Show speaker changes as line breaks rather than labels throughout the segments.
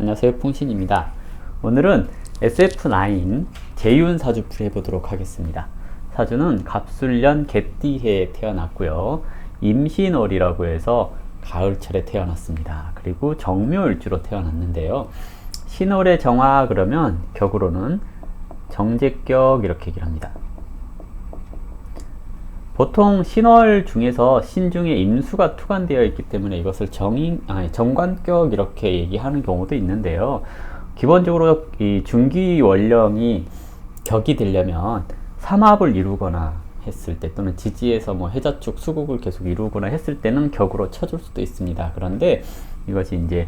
안녕하세요 풍신입니다. 오늘은 SF9 재윤 사주풀이 해보도록 하겠습니다. 사주는 갑술년 개띠해에 태어났고요. 임신월이라고 해서 가을철에 태어났습니다. 그리고 정묘일주로 태어났는데요. 신월의 정화 그러면 격으로는 정제격 이렇게 얘기를 합니다 보통 신월 중에서 신 중에 임수가 투관되어 있기 때문에 이것을 정인, 아니, 정관격 이렇게 얘기하는 경우도 있는데요. 기본적으로 이 중기 원령이 격이 되려면 삼합을 이루거나 했을 때 또는 지지에서 뭐 해자축 수국을 계속 이루거나 했을 때는 격으로 쳐줄 수도 있습니다. 그런데 이것이 이제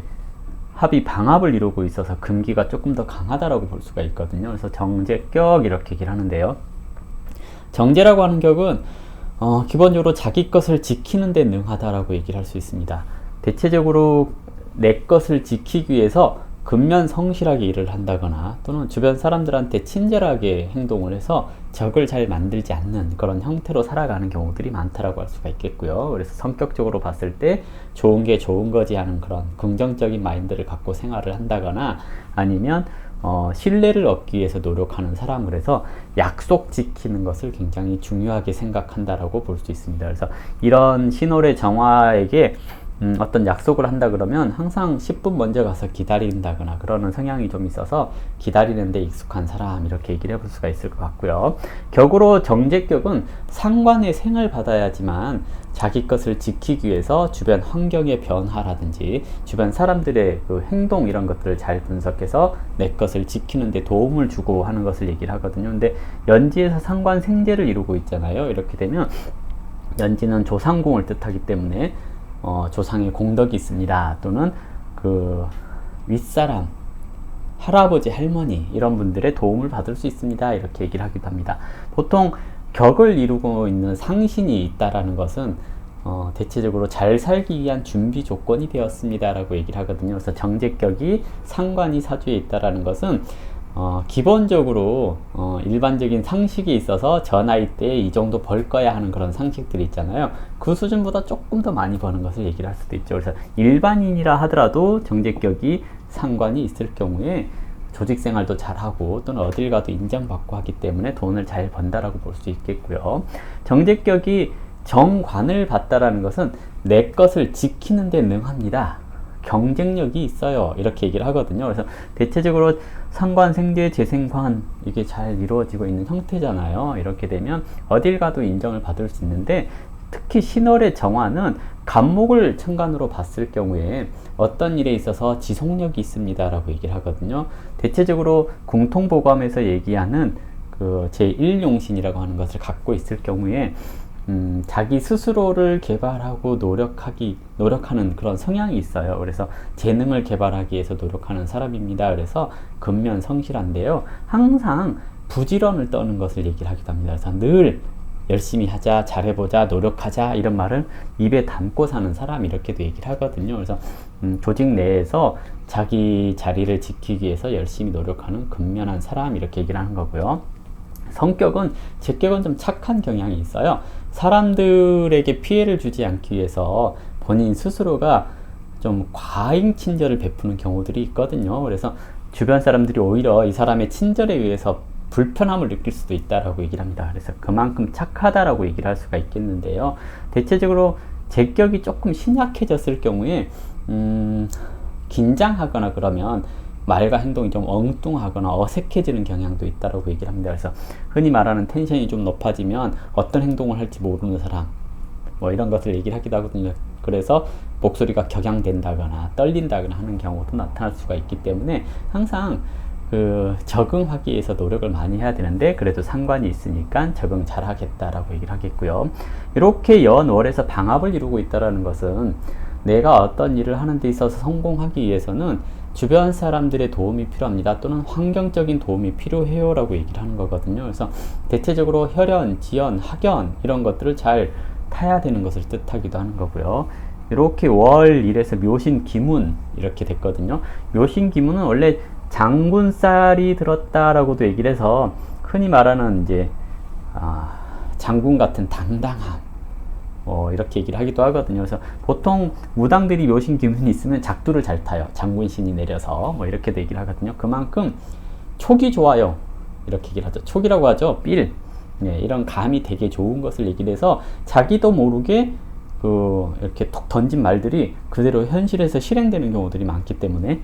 합이 방합을 이루고 있어서 금기가 조금 더 강하다라고 볼 수가 있거든요. 그래서 정제격 이렇게 얘기를 하는데요. 정제라고 하는 격은 어, 기본적으로 자기 것을 지키는 데 능하다라고 얘기를 할 수 있습니다. 대체적으로 내 것을 지키기 위해서 근면 성실하게 일을 한다거나 또는 주변 사람들한테 친절하게 행동을 해서 적을 잘 만들지 않는 그런 형태로 살아가는 경우들이 많다라고 할 수가 있겠고요. 그래서 성격적으로 봤을 때 좋은 게 좋은 거지 하는 그런 긍정적인 마인드를 갖고 생활을 한다거나 아니면 어, 신뢰를 얻기 위해서 노력하는 사람 그래서 약속 지키는 것을 굉장히 중요하게 생각한다라고 볼 수 있습니다. 그래서 이런 신호의 정화에게 음, 어떤 약속을 한다 그러면 항상 10분 먼저 가서 기다린다거나 그러는 성향이 좀 있어서 기다리는데 익숙한 사람 이렇게 얘기를 해볼 수가 있을 것 같고요. 격으로 정제격은 상관의 생을 받아야지만 자기 것을 지키기 위해서 주변 환경의 변화라든지 주변 사람들의 그 행동 이런 것들을 잘 분석해서 내 것을 지키는데 도움을 주고 하는 것을 얘기를 하거든요. 근데 연지에서 상관 생제를 이루고 있잖아요. 이렇게 되면 연지는 조상공을 뜻하기 때문에 어, 조상의 공덕이 있습니다. 또는 그 윗사람, 할아버지, 할머니 이런 분들의 도움을 받을 수 있습니다. 이렇게 얘기를 하기도 합니다. 보통 격을 이루고 있는 상신이 있다라는 것은 어, 대체적으로 잘 살기 위한 준비 조건이 되었습니다라고 얘기를 하거든요. 그래서 정제격이 상관이 사주에 있다라는 것은 어, 기본적으로 어, 일반적인 상식이 있어서 저 나이 때이 정도 벌 거야 하는 그런 상식들이 있잖아요. 그 수준보다 조금 더 많이 버는 것을 얘기를 할 수도 있죠. 그래서 일반인이라 하더라도 정제격이 상관이 있을 경우에 조직 생활도 잘하고 또는 어딜 가도 인정받고 하기 때문에 돈을 잘 번다라고 볼 수 있겠고요. 정제격이 정관을 받다라는 것은 내 것을 지키는 데 능합니다. 경쟁력이 있어요. 이렇게 얘기를 하거든요. 그래서 대체적으로 상관, 생제, 재생관 이게 잘 이루어지고 있는 형태잖아요. 이렇게 되면 어딜 가도 인정을 받을 수 있는데 특히 신월의 정화는 간목을 천간으로 봤을 경우에 어떤 일에 있어서 지속력이 있습니다 라고 얘기를 하거든요. 대체적으로 공통보감에서 얘기하는 그 제1용신이라고 하는 것을 갖고 있을 경우에 음, 자기 스스로를 개발하고 노력하기, 노력하는 그런 성향이 있어요. 그래서 재능을 개발하기 위해서 노력하는 사람입니다. 그래서 근면 성실한데요. 항상 부지런을 떠는 것을 얘기를 하기도 합니다. 그래서 늘 열심히 하자, 잘해보자, 노력하자, 이런 말을 입에 담고 사는 사람, 이렇게도 얘기를 하거든요. 그래서, 음, 조직 내에서 자기 자리를 지키기 위해서 열심히 노력하는 근면한 사람, 이렇게 얘기를 하는 거고요. 성격은, 제격은 좀 착한 경향이 있어요. 사람들에게 피해를 주지 않기 위해서 본인 스스로가 좀 과잉 친절을 베푸는 경우들이 있거든요. 그래서 주변 사람들이 오히려 이 사람의 친절에 의해서 불편함을 느낄 수도 있다라고 얘기를 합니다. 그래서 그만큼 착하다라고 얘기를 할 수가 있겠는데요. 대체적으로 제격이 조금 신약해졌을 경우에 음, 긴장하거나 그러면 말과 행동이 좀 엉뚱하거나 어색해지는 경향도 있다고 얘기를 합니다. 그래서 흔히 말하는 텐션이 좀 높아지면 어떤 행동을 할지 모르는 사람, 뭐 이런 것을 얘기를 하기도 하거든요. 그래서 목소리가 격양된다거나 떨린다거나 하는 경우도 나타날 수가 있기 때문에 항상 그 적응하기 위해서 노력을 많이 해야 되는데 그래도 상관이 있으니까 적응 잘 하겠다라고 얘기를 하겠고요. 이렇게 연월에서 방합을 이루고 있다라는 것은 내가 어떤 일을 하는 데 있어서 성공하기 위해서는 주변 사람들의 도움이 필요합니다. 또는 환경적인 도움이 필요해요. 라고 얘기를 하는 거거든요. 그래서 대체적으로 혈연, 지연, 학연 이런 것들을 잘 타야 되는 것을 뜻하기도 하는 거고요. 이렇게 월 1에서 묘신 기문 이렇게 됐거든요. 묘신 기문은 원래 장군살이 들었다라고도 얘기를 해서 흔히 말하는 이제 아, 장군 같은 당당함 어, 이렇게 얘기를 하기도 하거든요. 그래서 보통 무당들이 묘신 기운이 있으면 작두를 잘 타요. 장군신이 내려서 뭐 이렇게 얘기를 하거든요. 그만큼 촉이 좋아요. 이렇게 얘기를 하죠. 촉이라고 하죠. 빌. 네, 이런 감이 되게 좋은 것을 얘기를 해서 자기도 모르게 그 이렇게 톡 던진 말들이 그대로 현실에서 실행되는 경우들이 많기 때문에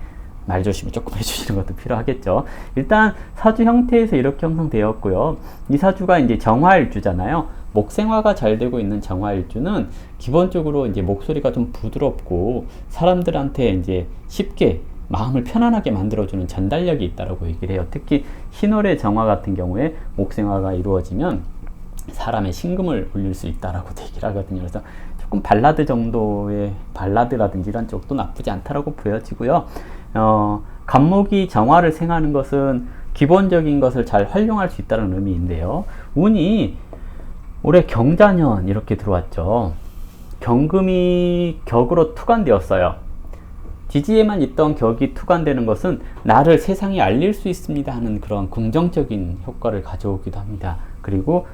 말 조심을 조금 해주시는 것도 필요하겠죠. 일단 사주 형태에서 이렇게 형성되었고요. 이 사주가 이제 정화일주잖아요. 목생화가 잘 되고 있는 정화일주는 기본적으로 이제 목소리가 좀 부드럽고 사람들한테 이제 쉽게 마음을 편안하게 만들어주는 전달력이 있다라고 얘기를 해요. 특히 신월의 정화 같은 경우에 목생화가 이루어지면 사람의 심금을 울릴 수 있다라고 얘기를 하거든요. 그래서 조금 발라드 정도의 발라드라든지 이런 쪽도 나쁘지 않다라고 보여지고요. 어, 간목이 정화를 생하는 것은 기본적인 것을 잘 활용할 수 있다는 의미인데요. 운이 올해 경자년 이렇게 들어왔죠. 경금이 격으로 투관되었어요. 지지에만 있던 격이 투관되는 것은 나를 세상에 알릴 수 있습니다 하는 그런 긍정적인 효과를 가져오기도 합니다. 그리고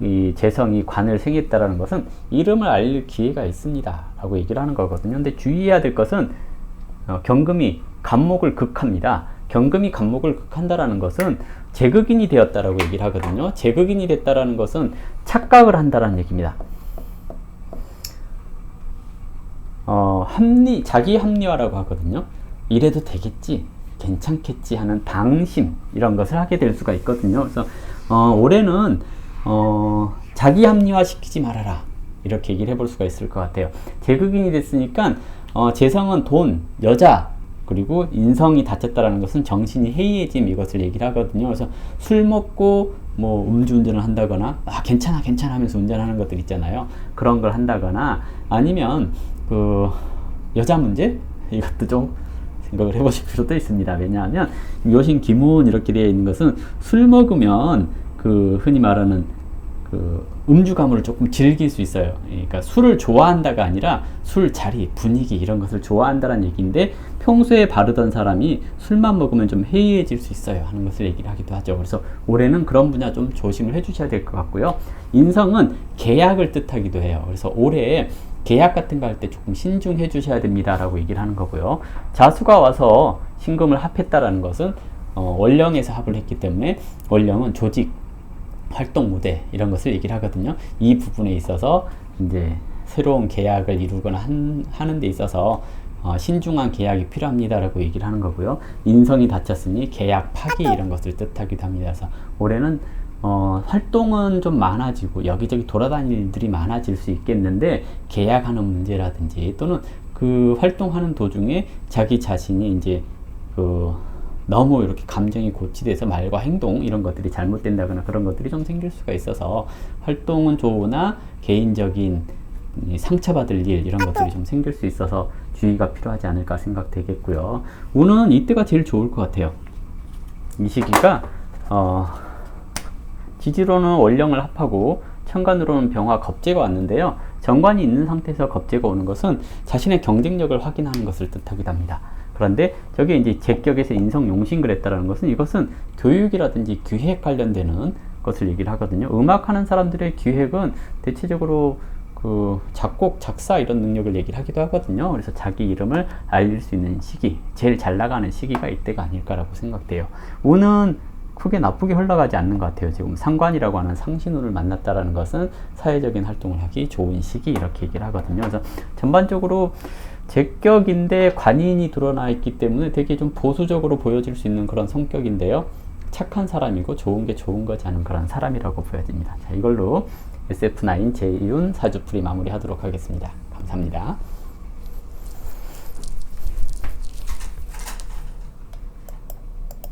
이 재성이 관을 생겼다라는 것은 이름을 알릴 기회가 있습니다 라고 얘기를 하는 거거든요. 근데 주의해야 될 것은 어, 경금이 간목을 극합니다. 경금이 간목을 극한다라는 것은 제극인이 되었다라고 얘기를 하거든요. 제극인이 됐다라는 것은 착각을 한다라는 얘기입니다. 어, 합리, 자기 합리화라고 하거든요. 이래도 되겠지, 괜찮겠지 하는 방심, 이런 것을 하게 될 수가 있거든요. 그래서, 어, 올해는, 어, 자기 합리화 시키지 말아라. 이렇게 얘기를 해볼 수가 있을 것 같아요. 제극인이 됐으니까, 어, 재성은 돈, 여자, 그리고 인성이 다쳤다라는 것은 정신이 해이해짐 이것을 얘기를 하거든요. 그래서 술 먹고 뭐 음주운전을 한다거나 아 괜찮아 괜찮아 하면서 운전하는 것들 있잖아요. 그런 걸 한다거나 아니면 그 여자 문제 이것도 좀 생각을 해보실 필요도 있습니다. 왜냐하면 요신 기문 이렇게 되어 있는 것은 술 먹으면 그 흔히 말하는 그 음주 가물을 조금 즐길 수 있어요. 그러니까 술을 좋아한다가 아니라 술 자리, 분위기 이런 것을 좋아한다는 얘기인데 평소에 바르던 사람이 술만 먹으면 좀 해이해질 수 있어요 하는 것을 얘기를 하기도 하죠. 그래서 올해는 그런 분야 좀 조심을 해주셔야 될 것 같고요. 인성은 계약을 뜻하기도 해요. 그래서 올해 계약 같은 거 할 때 조금 신중해 주셔야 됩니다라고 얘기를 하는 거고요. 자수가 와서 신금을 합했다라는 것은 어, 원령에서 합을 했기 때문에 원령은 조직 활동 무대 이런 것을 얘기를 하거든요. 이 부분에 있어서 이제 새로운 계약을 이루거나 한, 하는 데 있어서 어, 신중한 계약이 필요합니다라고 얘기를 하는 거고요. 인성이 다쳤으니 계약 파기 이런 것을 뜻하기도 합니다. 그래서 올해는 어, 활동은 좀 많아지고 여기저기 돌아다닐 일들이 많아질 수 있겠는데 계약하는 문제라든지 또는 그 활동하는 도중에 자기 자신이 이제 그 너무 이렇게 감정이 고치돼서 말과 행동 이런 것들이 잘못된다거나 그런 것들이 좀 생길 수가 있어서 활동은 좋으나 개인적인 상처받을 일 이런 것들이 좀 생길 수 있어서 주의가 필요하지 않을까 생각되겠고요. 운은 이때가 제일 좋을 것 같아요. 이 시기가 어, 지지로는 원령을 합하고 천간으로는 병화 겁재가 왔는데요. 정관이 있는 상태에서 겁재가 오는 것은 자신의 경쟁력을 확인하는 것을 뜻하기도 합니다. 그런데 저게 이제 제격에서 인성 용신을 했다라는 것은 이것은 교육이라든지 기획 관련되는 것을 얘기를 하거든요. 음악하는 사람들의 기획은 대체적으로 그 작곡, 작사 이런 능력을 얘기를 하기도 하거든요. 그래서 자기 이름을 알릴 수 있는 시기, 제일 잘 나가는 시기가 이때가 아닐까라고 생각돼요. 운은 크게 나쁘게 흘러가지 않는 것 같아요. 지금 상관이라고 하는 상신운을 만났다라는 것은 사회적인 활동을 하기 좋은 시기 이렇게 얘기를 하거든요. 그래서 전반적으로 제격인데 관인이 드러나 있기 때문에 되게 좀 보수적으로 보여질 수 있는 그런 성격인데요. 착한 사람이고 좋은 게 좋은 거지 않은 그런 사람이라고 보여집니다. 자, 이걸로 SF9 제이윤 사주풀이 마무리하도록 하겠습니다. 감사합니다.